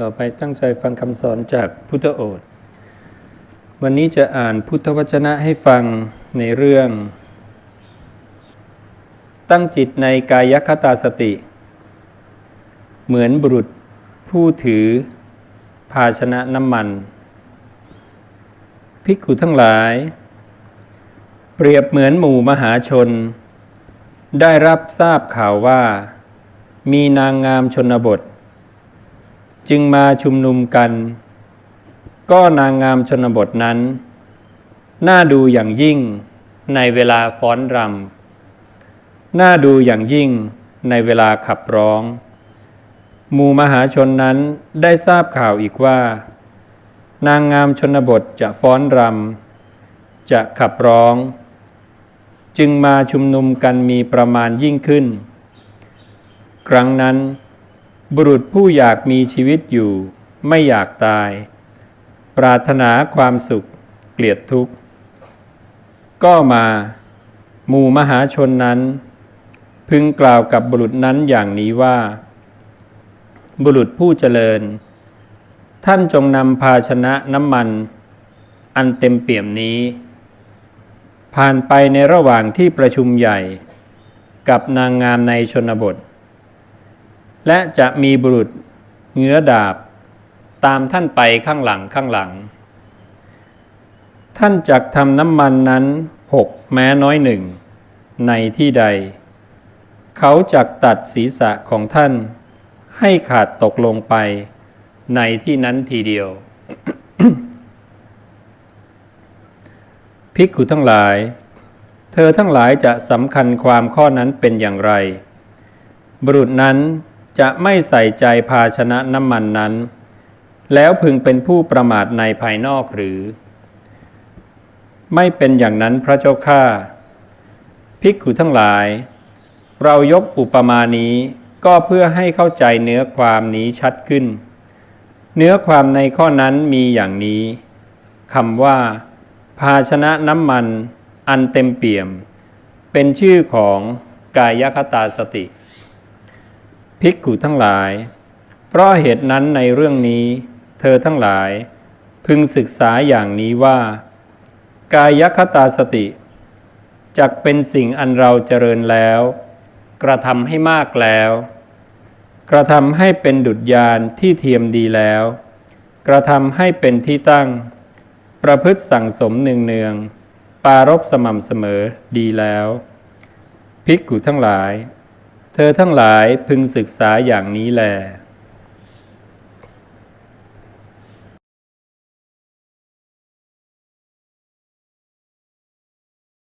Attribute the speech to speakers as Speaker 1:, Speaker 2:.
Speaker 1: ต่อไปตั้งใจฟังคำสอนจากพุทธโอษฐ์วันนี้จะอ่านพุทธวจนะให้ฟังในเรื่อง ตั้งจิตในกายคตาสติ เหมือนบุรุษผู้ถือ ภาชนะน้ำมัน ภิกขุทั้งหลาย เปรียบเหมือนหมู่มหาชน ได้รับทราบข่าวว่า มีนางงามชนบท จึงมาชุมนุมกัน ก็นางงามชนบทนั้น น่าดูอย่างยิ่งในเวลาฟ้อนรำน่าดูอย่างยิ่งในเวลาขับร้อง หมู่มหาชนนั้นได้ทราบข่าวอีกว่า นางงามชนบทจะฟ้อนรำจะขับร้อง จึงมาชุมนุมกันมีประมาณยิ่งขึ้น ครั้งนั้น บุรุษผู้อยากมีชีวิตอยู่ ไม่อยากตาย ปรารถนาความสุข เกลียดทุกข์ ก็มาหมู่มหาชนนั้น พึงกล่าวกับบุรุษนั้นอย่างนี้ว่า บุรุษผู้เจริญ ท่านจงนำภาชนะน้ำมัน อันเต็มเปี่ยมนี้ ผ่านไปในระหว่างที่ประชุมใหญ่ กับนางงามในชนบท และจะมีบุรุษเงื้อดาบ ตามท่านไปข้างหลังข้างหลัง ท่านจักทำน้ำมันนั้นหกแม้น้อยหนึ่ง ในที่ใด เขาจักตัดศีรษะของท่าน ให้ขาดตกลงไป ในที่นั้นทีเดียว ภิกขุทั้งหลาย เธอทั้งหลายจะสำคัญความข้อนั้นเป็นอย่างไร บุรุษนั้น จะไม่ใส่ใจภาชนะน้ำมันนั้น แล้วพึงเป็นผู้ประมาทในภายนอกหรือ ไม่เป็นอย่างนั้นพระเจ้าข้าภิกขุทั้งหลาย เรายกอุปมานี้ก็เพื่อให้เข้าใจเนื้อความนี้ชัดขึ้น เนื้อความในข้อนั้นมีอย่างนี้คำว่า ภาชนะน้ำมัน อันเต็มเปี่ยม เป็นชื่อของกายคตาสติ ภิกขุทั้งหลาย เพราะเหตุนั้นในเรื่องนี้ เธอทั้งหลาย พึงศึกษาอย่างนี้ว่า กายคตาสติจักเป็นสิ่งอันเราเจริญแล้ว กระทำให้มากแล้ว กระทำให้เป็นดุจยานที่เทียมดีแล้ว กระทำให้เป็นที่ตั้ง ประพฤติสั่งสมเนืองเนืองๆปารบสม่ำเสมอดีแล้ว ภิกขุทั้งหลาย เธอทั้งหลายพึงศึกษาอย่างนี้แล